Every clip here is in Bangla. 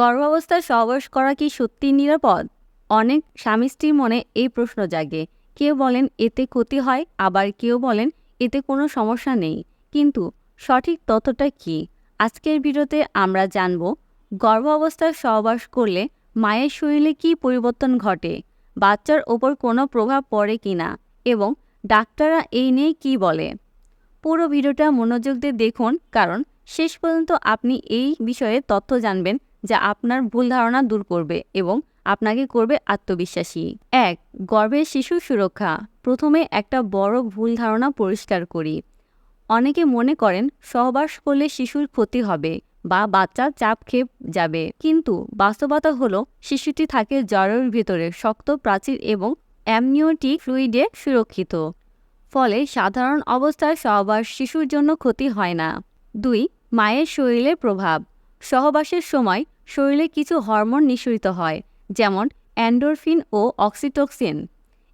গর্ভাবস্থায় সহবাস করা কি সত্যিই নিরাপদ? অনেক স্বামী স্ত্রীর মনে এই প্রশ্ন জাগে। কেউ বলেন, এতে ক্ষতি হয়। আবার কেউ বলেন, এতে কোনো সমস্যা নেই। কিন্তু সঠিক তথ্যটা কি? আজকের ভিডিওতে আমরা জানব, গর্ভাবস্থায় সহবাস করলে মায়ের শরীরে কী পরিবর্তন ঘটে? বাচ্চার ওপর কোনো প্রভাব পড়ে কিনা এবং ডাক্তাররা এই নিয়ে কী বলে? পুরো ভিডিওটা মনোযোগ দিয়ে দেখুন, কারণ শেষ পর্যন্ত আপনি এই বিষয়ে তথ্য জানবেন যা আপনার ভুল ধারণা দূর করবে এবং আপনাকে করবে আত্মবিশ্বাসী। এক, গর্ভের শিশু সুরক্ষা। প্রথমে একটা বড় ভুল ধারণা পরিষ্কার করি। অনেকে মনে করেন সহবাস করলে শিশুর ক্ষতি হবে বা বাচ্চা চাপ খেয়ে যাবে। কিন্তু বাস্তবতা হলো শিশুটি থাকে জ্বরের ভিতরে, শক্ত, প্রাচীর এবং অ্যামনিওটিক ফ্লুইডে সুরক্ষিত। ফলে সাধারণ অবস্থায় সহবাস শিশুর জন্য ক্ষতি হয় না। দুই, মায়ের শরীরের প্রভাব। সহবাসের সময় শরীরে কিছু হরমোন নিঃসরিত হয়, যেমন অ্যান্ডোরফিন ও অক্সিটোক্সিন।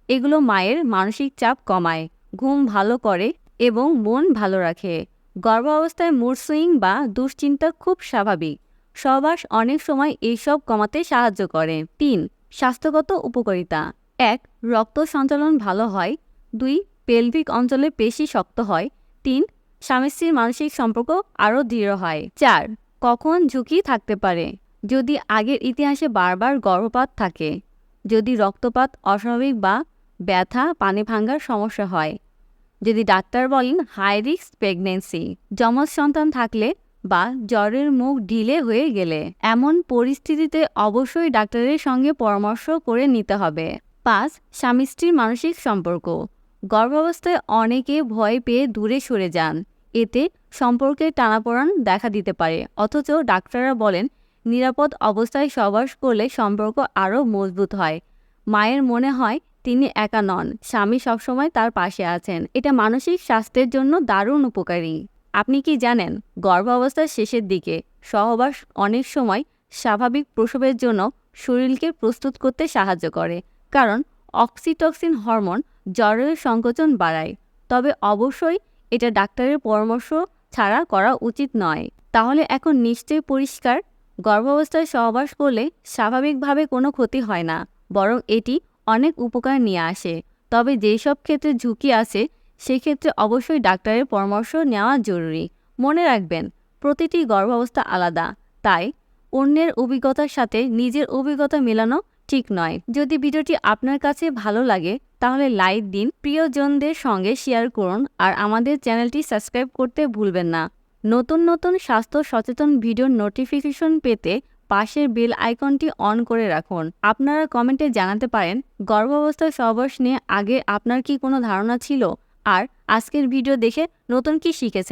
এগুলো মায়ের মানসিক চাপ কমায়, ঘুম ভালো করে এবং মন ভালো রাখে। গর্ভাবস্থায় মুড সুইং বা দুশ্চিন্তা খুব স্বাভাবিক। সহবাস অনেক সময় এইসব কমাতে সাহায্য করে। তিন, স্বাস্থ্যগত উপকারিতা। এক, রক্ত সঞ্চালন ভালো হয়। দুই, পেলভিক অঞ্চলে পেশি শক্ত হয়। তিন, স্বামী স্ত্রীর মানসিক সম্পর্ক আরও দৃঢ় হয়। চার, কখন ঝুঁকি থাকতে পারে। যদি আগের ইতিহাসে বারবার গর্ভপাত থাকে, যদি রক্তপাত অস্বাভাবিক বা ব্যথা, পানি ভাঙ্গার সমস্যা হয়, যদি ডাক্তার বলেন হাই রিস্ক প্রেগনেন্সি, যমজ সন্তান থাকলে বা জ্বরের মুখ ঢিলে হয়ে গেলে, এমন পরিস্থিতিতে অবশ্যই ডাক্তারের সঙ্গে পরামর্শ করে নিতে হবে। পাঁচ, স্বামী স্ত্রীর মানসিক সম্পর্ক। গর্ভাবস্থায় অনেকে ভয় পেয়ে দূরে সরে যান। এতে সম্পর্কে টানাপোড়ান দেখা দিতে পারে। অথচ ডাক্তাররা বলেন নিরাপদ অবস্থায় সহবাস করলে সম্পর্ক আরও মজবুত হয়। মায়ের মনে হয়, তিনি একা নন। স্বামী সবসময় তার পাশে আছেন। এটা মানসিক স্বাস্থ্যের জন্য দারুণ উপকারী। আপনি কি জানেন, গর্ভাবস্থার শেষের দিকে সহবাস অনেক সময় স্বাভাবিক প্রসবের জন্য শরীরকে প্রস্তুত করতে সাহায্য করে, কারণ অক্সিটক্সিন হরমোন জ্বরের সংকোচন বাড়ায়। তবে অবশ্যই এটা ডাক্তারের পরামর্শ ছাড়া করা উচিত নয়। তাহলে এখন নিশ্চয়ই পরিষ্কার গর্ভাবস্থায় সহবাস করলে স্বাভাবিকভাবে কোনো ক্ষতি হয় না, বরং এটি অনেক উপকার নিয়ে আসে। তবে যেই সব ক্ষেত্রে ঝুঁকি আছে, সেক্ষেত্রে অবশ্যই ডাক্তারের পরামর্শ নেওয়া জরুরি। মনে রাখবেন, প্রতিটি গর্ভাবস্থা আলাদা, তাই অন্যের অভিজ্ঞতার সাথে নিজের অভিজ্ঞতা মেলানো ঠিক নয়। যদি ভিডিওটি আপনার কাছে ভালো লাগে, তাহলে লাইক দিন, প্রিয়জনদের সঙ্গে শেয়ার করুন, আর আমাদের চ্যানেলটি সাবস্ক্রাইব করতে ভুলবেন না। নতুন নতুন স্বাস্থ্য সচেতন ভিডিওর নোটিফিকেশন পেতে পাশের বেল আইকনটি অন করে রাখুন। আপনারা কমেন্টে জানাতে পারেন গর্ভাবস্থায় সবস নিয়ে আগে আপনার কি কোনো ধারণা ছিল? আর আজকের ভিডিও দেখে নতুন কি শিখেছেন?